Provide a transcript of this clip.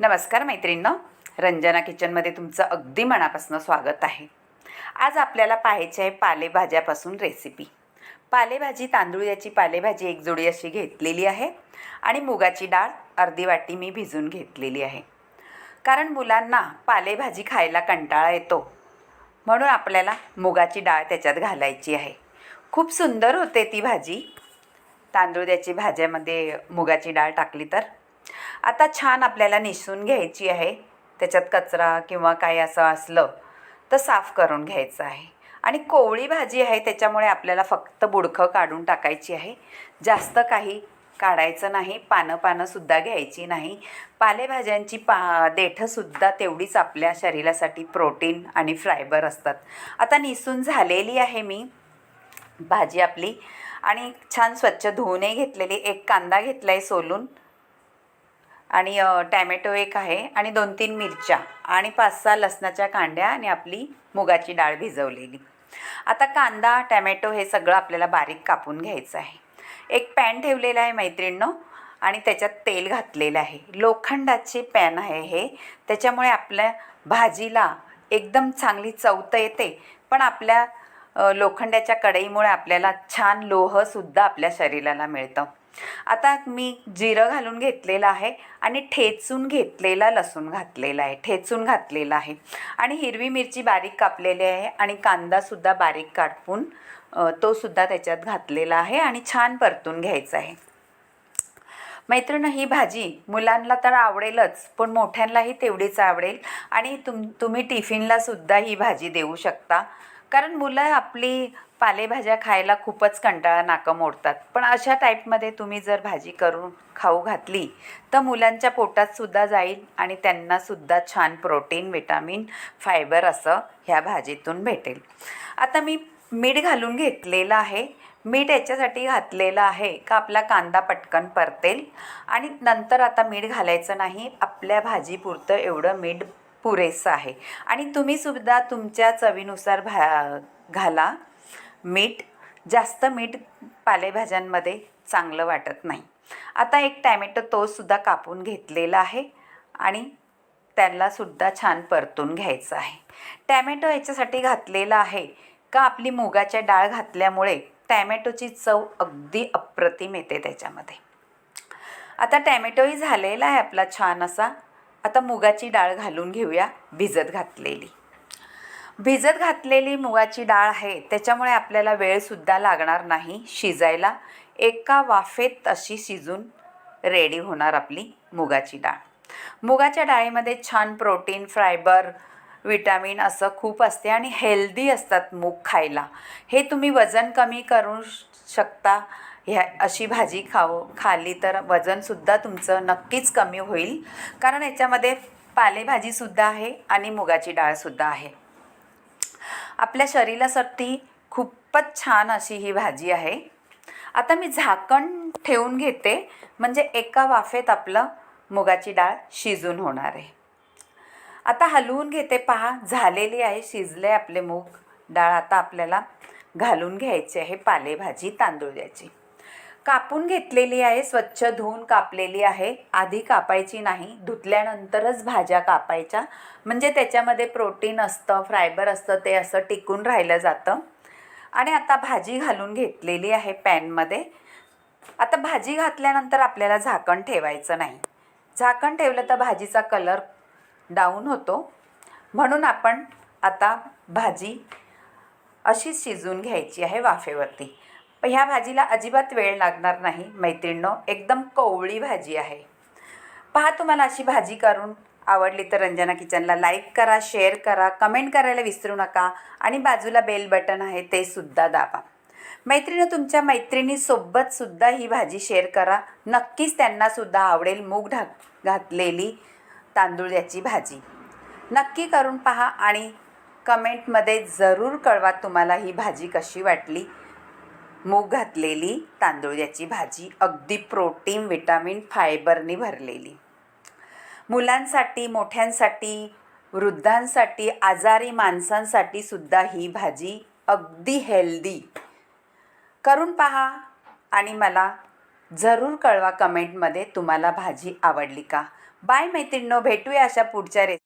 नमस्कार मैत्रिणींनो. रंजना किचनमध्ये तुमचं अगदी मनापासून स्वागत आहे. आज आपल्याला पाहायची आहे पालेभाज्यापासून रेसिपी पालेभाजी तांदूळ याची पालेभाजी एक जोडी अशी घेतलेली आहे आणि मुगाची डाळ अर्धी वाटी मी भिजून घेतलेली आहे. कारण मुलांना पालेभाजी खायला कंटाळा येतो. म्हणून आपल्याला मुगाची डाळ त्याच्यात घालायची आहे. खूप सुंदर होते ती भाजी. तांदूळ याची भाज्यामध्ये मुगाची डाळ टाकली तर. आता छान आपल्याला निसून घ्यायची आहे. त्याच्यात कचरा किंवा काही असं असलं तर साफ करून घ्यायचं आहे. आणि कोवळी भाजी आहे त्याच्यामुळे आपल्याला फक्त बुडखं काढून टाकायची आहे. जास्त काही काढायचं नाही पानं पानंसुद्धा घ्यायची नाही. पालेभाज्यांची पा देठंसुद्धा तेवढीच आपल्या शरीरासाठी प्रोटीन आणि फायबर असतात. आता निसून झालेली आहे मी भाजी आपली. आणि छान स्वच्छ धुवूनही घेतलेली. एक कांदा घेतला आहे सोलून. आणि टॅमॅटो एक आहे आणि दोन तीन मिरच्या आणि पाच सहा लसणाच्या कांड्या आणि आपली मुगाची डाळ भिजवलेली. आता कांदा टॅमॅटो हे सगळं आपल्याला बारीक कापून घ्यायचं आहे. एक पॅन ठेवलेला आहे मैत्रिणींनो आणि त्याच्यात तेल घातलेलं आहे. लोखंडाची पॅन आहे हे. त्याच्यामुळे आपल्या भाजीला एकदम चांगली चवत येते पण आपल्या लोखंडाच्या कढईमुळे आपल्याला छान लोहसुद्धा आपल्या शरीराला मिळतं. आता मी जिरं घालून घेतलेलं आहे आणि ठेचून घेतलेला लसूण घातलेला आहे ठेचून घातलेला आहे. आणि हिरवी मिरची बारीक कापलेली आहे आणि कांदासुद्धा बारीक कापून तोसुद्धा त्याच्यात घातलेला आहे आणि छान परतून घ्यायचा आहे. मैत्रिणी ही भाजी मुलांना तर आवडेलच पण मोठ्यांनाही तेवढीच आवडेल आणि तुम तुम्ही टिफिनला सुद्धा ही भाजी देऊ शकता. कारण मुलं आपली पालेभाज्या खायला खूपच कंटाळा नाकं मोडतात. पण अशा टाईपमध्ये तुम्ही जर भाजी करून खाऊ घातली तर मुलांच्या पोटातसुद्धा जाईल आणि त्यांनासुद्धा छान प्रोटीन विटामिन फायबर असं ह्या भाजीतून भेटेल. आता मी मीठ घालून घेतलेलं आहे. मीठ याच्यासाठी घातलेलं आहे का आपला कांदा पटकन परतेल आणि नंतर आता मीठ घालायचं नाही आपल्या भाजीपुरतं एवढं मीठ पुरेसं आहे. आणि तुम्हीसुद्धा तुमच्या चवीनुसार भा घाला. मीठ जास्त मीठ पालेभाज्यांमध्ये चांगलं वाटत नाही. आता एक टॅमॅटो तोसुद्धा कापून घेतलेला आहे आणि त्यालासुद्धा छान परतून घ्यायचं आहे. टॅमॅटो याच्यासाठी घातलेला आहे का? आपली मुगाच्या डाळ घातल्यामुळे टॅमॅटोची चव अगदी अप्रतिम येते त्याच्यामध्ये. आता टॅमॅटोही झालेला आहे आपला छान असा. आता मुगाची डाळ घालून घेऊया भिजत घातलेली. भिजत घातलेली मुगाची डाळ आहे त्याच्यामुळे आपल्याला वेळसुद्धा लागणार नाही. शिजायला एका वाफेत अशी शिजून रेडी होणार आपली मुगाची डाळ. मुगाच्या डाळीमध्ये छान प्रोटीन फायबर विटॅमिन असं खूप असते आणि हेल्दी असतात मूग खायला. हे तुम्ही वजन कमी करू शकता. ह्या अशी भाजी खाऊ खाल्ली तर वजनसुद्धा तुमचं नक्कीच कमी होईल. कारण याच्यामध्ये पालेभाजीसुद्धा आहे आणि मुगाची डाळसुद्धा आहे. आपल्या शरीरासाठी खूपच छान अशी ही भाजी आहे. आता मी झाकण ठेवून घेते. म्हणजे एका वाफेत आपलं मुगाची डाळ शिजून होणार आहे. आता हलवून घेते. पहा झालेली आहे शिजले आपले मूग डाळ. आता आपल्याला घालून घ्यायची आहे पालेभाजी तांदूळ द्यायची कापून घेतलेली आहे स्वच्छ धुवून कापलेली आहे. आधी कापायची नाही धुतल्यानंतरच भाज्या कापायच्या. म्हणजे त्याच्यामध्ये प्रोटीन असतं फायबर असतं ते असं टिकून राहिलं जातं. आणि आता भाजी घालून घेतलेली आहे पॅनमध्ये. आता भाजी घातल्यानंतर आपल्याला झाकण ठेवायचं नाही. झाकण ठेवलं तर भाजीचा कलर डाऊन होतो. म्हणून आपण आता भाजी अशीच शिजून घ्यायची आहे वाफेवरती. पण ह्या भाजीला अजिबात वेळ लागणार नाही मैत्रिणींनो. एकदम कवळी भाजी आहे. पहा तुम्हाला अशी भाजी करून आवडली तर रंजना किचनला लाईक करा शेअर करा कमेंट करायला विसरू नका आणि बाजूला बेल बटन आहे ते सुद्धा दाबा. मैत्रिणी तुमच्या मैत्रिणीसोबतसुद्धा ही भाजी शेअर करा. नक्कीच त्यांनासुद्धा आवडेल मूग ढाक घातलेली तांदूळ्याची भाजी. नक्की करून पहा आणि कमेंटमध्ये जरूर कळवा तुम्हाला ही भाजी कशी वाटली. मूग घातलेली तांदूळ्याची भाजी अगदी प्रोटीन विटामिन फायबरनी भरलेली. मुलांसाठी मोठ्यांसाठी वृद्धांसाठी आजारी माणसांसाठी सुद्धा ही भाजी अगदी हेल्दी करून पहा आणि मला जरूर कळवा कमेंटमध्ये तुम्हाला भाजी आवडली का. बाय मैत्रिणींनो भेटूया अशा पुढच्या रे